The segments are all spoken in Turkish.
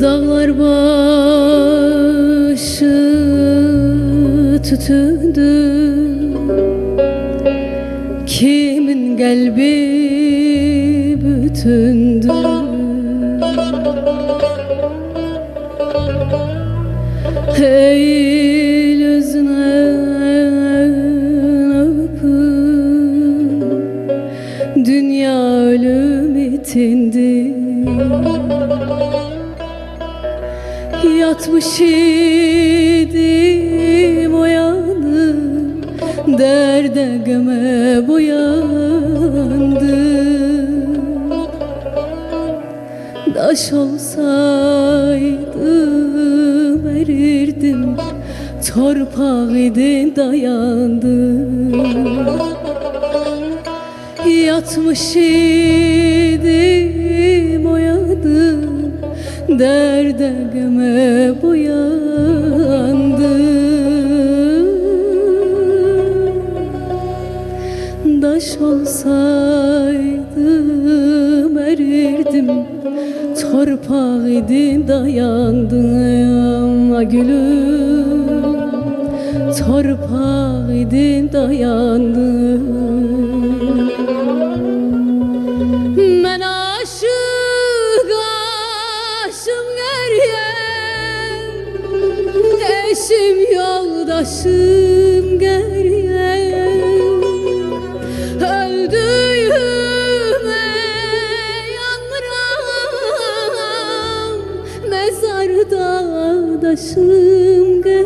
Dağlar başı tütündü. Kimin kalbi bütündü Dünya ölüm itindi. Yatmış idim uyandım Derde göme boyandım Daş olsaydım Torpak idim dayandım Yatmış idim uyandım Derde göme boyandım Daş olsaydım erirdim Torpak idim dayandım ah gülüm Torpak idim dayandım. Ben aşık aşım geriye Eşim yoldaşım geriye. Öldüğüme yandıram Mezarda daşım geriye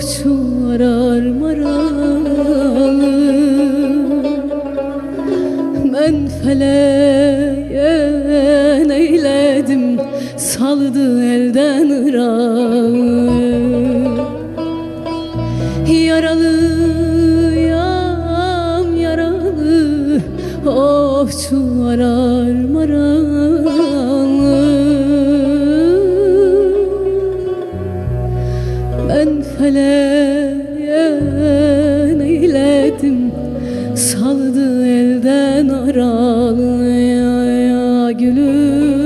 Şu arar maralı Ben feleğe neyledim Saldı elden ırağı Yaralı yam yaralı Of şu arar maralı Ben feleğen eyledim Saldı elden aralıya gülüm.